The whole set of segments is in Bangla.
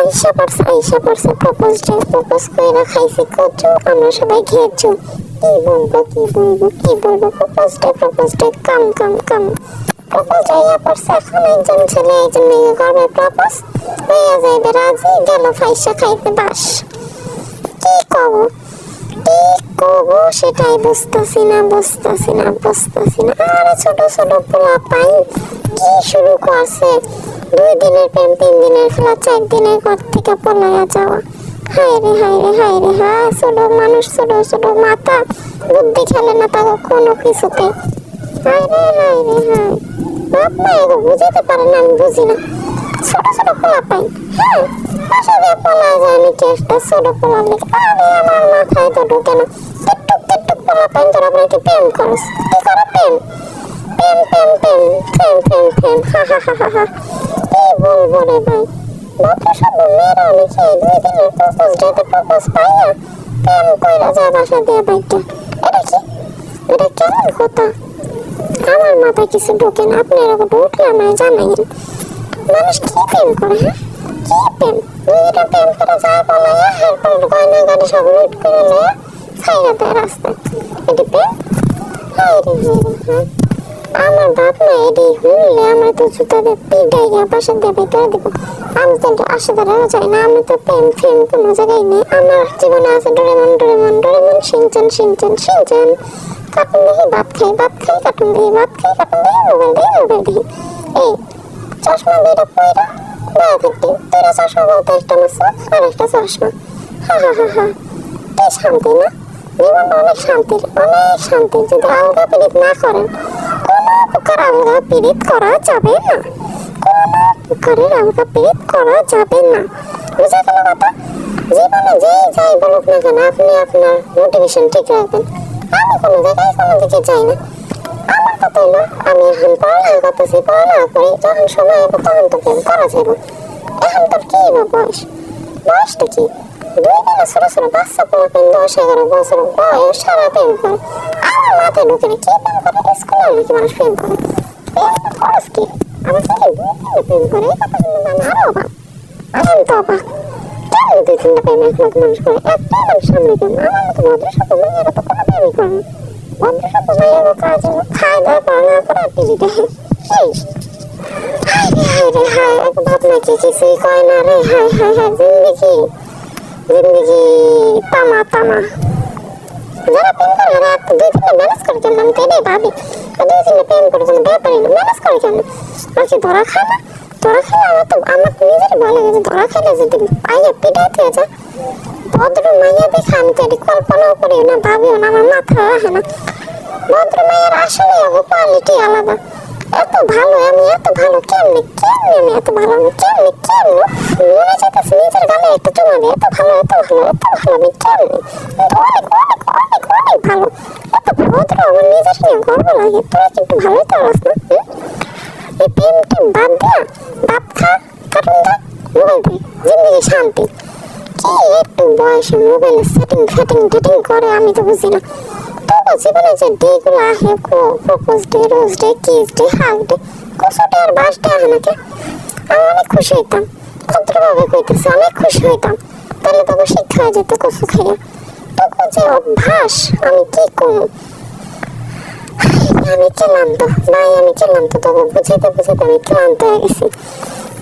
আইসা পড়ছে আইসা পড়ছে, প্রপোজ ডে প্রপোজ কইরা খাইছি কচু আমরা সবাই খেয়েছো কি বলব কি বলব কি বলব, propose day propose day come come come. Propose হইয়া পড়ছে এখন একজন ছেলে, একজন মেয়ে করবে প্রপোজ হইয়া যাইবে, রাজি, গেল ফাইসা খাইতে বাস। কি কব? কি কব সেটাই বুঝতেছি না বুঝতেছি না বুঝতেছি না। আরে ছোট ছোট পোলা পাই, কি শুরু করছে? দুই দিনের প্রেম, তিন দিনের খেলা, চার দিনের ঘর থেকে পলাইয়া যাওয়া। হায় রে হায় রে হায় রে হ্যাঁ ছোট মানুষ, ছোট ছোট মাথা বুদ্ধি খেলে না তাকে কোনো কিছুতে। হায় রে হায় রে, হায়। বাপ মা এগো বুঝাতে পারে না, আমি বুঝি না। ছোট ছোট পোলা পাই। হ্যাঁ বাসা দিয়ে পোলা যায় আমি চেষ্টা ছোট পোলা লেগে। আরে, আমার মাথায় তো ঢুকে না। টেটুক টেটুক পোলা পাই, তোরা নাকি প্রেম করস? কি করে প্রেম? প্রেম প্রেম প্রেম প্রেম প্রেম প্রেম। হা হা হা হা হা। কি বলব রে ভাই মাত্র সব মেয়েরা অনেকে দুই যায় বাসা দিয়ে বাইকটা এটা কি করে হ্যাঁ কি যায় বলাইয়া এরপর সব লুট করে লইয়া ছাইরা দেয় রাস্তায় আমার বাপ মা এটি শুনলে আমার তো জুতা দিয়ে পিটাই গিয়ে পাশে দিয়ে ভিতরে দিব। আমি তো আসে ধরেও যাই না, আমি তো প্রেম ফেম কোনো জায়গায় নেই আমার জীবনে আছে Doraemon Doraemon Doraemon, Shinchan Shinchan Shinchan. Cartoon দেখি ভাত খাই ভাত খাই, কার্টুন দেখি ভাত খাই, কার্টুন দেখি, মোবাইল দেখি মোবাইল দেখি। এই, চশমা দুইটা পয়রা বাইরে থাকতে দুইটা চশমা বলতে একটা মাসা আর একটা চশমা। হা হা হা হা। কি শান্তি না? জীবনটা অনেক শান্তির, অনেক শান্তি যদি আলগা পীড়িত না করেন কোনো প্রকার পীড়িত করা যাবে না? কোনো প্রকারের আলগা পীড়িত করা যাবে না। বুঝে গেল কথা? জীবনে যে যাই বলুক না কেন, আপনি আপনার মোটিভেশন ঠিক রাখবেন। আমি কোনো জায়গায় কোনো দিকে যাই না। আমার কথা হলো, আমি এখন পড়ালেখা করতেছি, পড়ালেখা করি, যখন সময় হবে তখন তো প্রেম করা যাবে এখন তোর কি বয়স? বয়সটা কি? দিনে ছোট ছোট বাচ্চা পোলা পেন দশ এগারো বছর বয়স সারা প্রেম করে আমার মাথায় ঢুকে না কি প্রেম করে স্কুলে নাকি মানুষ প্রেম করে প্রেম খরচ কি আমি থেকে দুই প্রেম করে এই কথা শুনলে আমি আরও অবাক আমি তো অবাক কেন দুই তিনটা প্রেম এক লাখ মানুষ করে একটা মানুষ সামনে কেন আমার মতো ভদ্র সব মেয়েরা তো কোনো প্রেমই করে না ভদ্র সব মেয়েরা কাজ খায় দায় পড়ালেখা করে টিভি দেখে এই হায় রে হায় রে হায় এক বাপ নাকি কিছুই কয় না রে হায় হায় হায় জিন্দগি জিন্দগি তামা তামা। যারা প্রেম করে এরা দুই তিনটা ম্যানেজ করে কেন আমি তো এটাই ভাবি। দুই তিনটা প্রেম করে যেন বিয়ে না ম্যানেজ করে কেন আর কি ধরা খায় না, ধরা খেলে আমার তো, আমার নিজেরই ভালো লাগে যে ধরা খেলে যদি পাইয়া পিঠাইতে যা ভদ্র মাইয়া দেখে আমি কল্পনাও করি না, ভাবিও না, আমার মাথায় আসে না। ভদ্র মাইয়ার আসলে কোয়ালিটি আলাদা। এত ভালো, আমি এত ভালো, কেমনে কেমনে, আমি এত ভালো, আমি কেমনে কেমনে? মনে চাইতেছে নিজের গালে একটা চুমা দিয়ে, এত ভালো এত ভালো এত ভালো, আমি কেমনে? অনেক অনেক অনেক অনেক ভালো। এত ভদ্র, আমার নিজের নিয়ে গর্ব লাগে। তোরা কিন্তু ভালোই তো আস এই প্রেম টেম বাদ দিয়া ভাত খা কার্টুন দেখ, মোবাইল দেখ, জিন্দগি শান্তি। কি একটু বয়সে মোবাইলে সেটিং ফেটিং টেটিং করে, আমি তো বুঝি না। জীবনে যে ডেগুলো আহে propose day rose day kiss day hug day কোসোটে আর বাস ডে আহে নাকি আমি অনেক খুশি হইতাম, ভদ্রভাবে কইতেছে, অনেক খুশি হইতাম। তাহলে তবু শিক্ষা হয়ে যেত কসু খাইয়া। তবু যে অভ্যাস, আমি কি করব? আমি ক্লান্ত ভাই আমি ক্লান্ত তবু বুঝাইতে বুঝাইতে আমি ক্লান্ত হয়ে গেছি।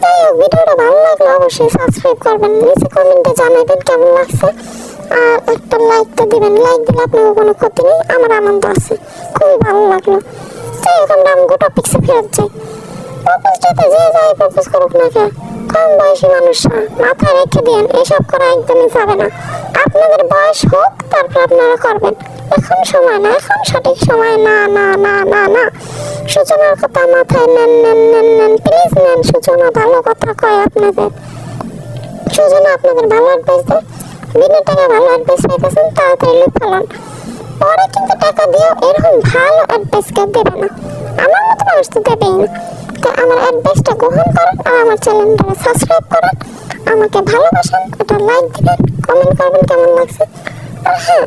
তাই ভিডিওটা ভালো লাগলে অবশ্যই সাবস্ক্রাইব করবেন, নিচে কমেন্টে জানাবেন কেমন লাগছে। আর একটা লাইক তো দিবেন। লাইক দিলে আপনার কোনো ক্ষতি নেই, আমার আনন্দ আছে। খুবই ভালো লাগল। তাই এখন আমি গোটা পিক্সে ফেরত যাই। প্রপোজ ডেতে যে যাই প্রপোজ করুক না কে কম বয়সী মানুষরা মাথায় রেখে দিন এসব করা একদমই যাবে না। আপনাদের বয়স হোক, তারপর আপনারা করবেন। এখন সময় না, এখন সঠিক সময় না না না না না। সূচনার কথা মাথায় নেন নেন নেন নেন। প্লিজ নেন সূচনা, ভালো কথা কয় আপনাদের। সূচনা, আপনাদের ভালো অ্যাডভাইস দেয়। বিনা টাকা ভালো অ্যাডভাইস পাইতেছেন, তাড়াতাড়ি লুক ফেলান পরে কিন্তু টাকা দিয়ে এরকম ভালো অ্যাডভাইস কে দেবে না। আমার মতো মানুষ তো দেবেই না। তো আমার অ্যাডভাইসটা গ্রহণ করেন আর আমার চ্যানেলটা সাবস্ক্রাইব করেন। আমাকে ভালোবাসেন ওটা লাইক দিবেন কমেন্ট করবেন কেমন লাগছে। আর হ্যাঁ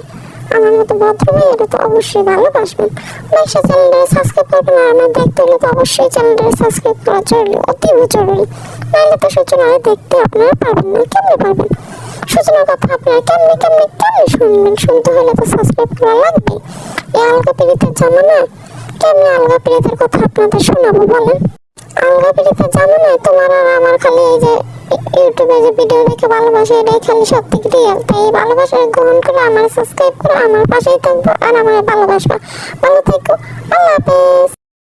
আমার মতো ভদ্র ভাইয়েরা তো অবশ্যই ভালোবাসবেন। ভাইসা চ্যানেলটা সাবস্ক্রাইব করবেন আর আমার দেখতে হলে তো অবশ্যই চ্যানেলটা সাবস্ক্রাইব করা জরুরি অতীব জরুরি। নাহলে তো সূচনারা দেখতে আপনারা পারবেন না, কেমনে পারবেন? সূচনার কথা আপনারা কেমনে কেমনে কেমনে শুনবেন শুনতে হলে তো সাবস্ক্রাইব করা লাগবে। এই আলগা পিড়িতের জামানা কেমনে আলগা পিড়িতের কথা আপনাদের শোনাবো বলেন? আলগা পিড়িতের জামানায় তোমার আর আমার খালি এই যে ইউটিউবে যে ভিডিও দেখে ভালোবাসে, এটাই খালি সত্যি রিয়েল তাই এই ভালোবাসা গ্রহণ করে আমার সাবস্ক্রাইব করে, আমার পাশেই থাকব আর আমার ভালোবাসবা। ভালো থেকো। আল্লাহ হাফেজ।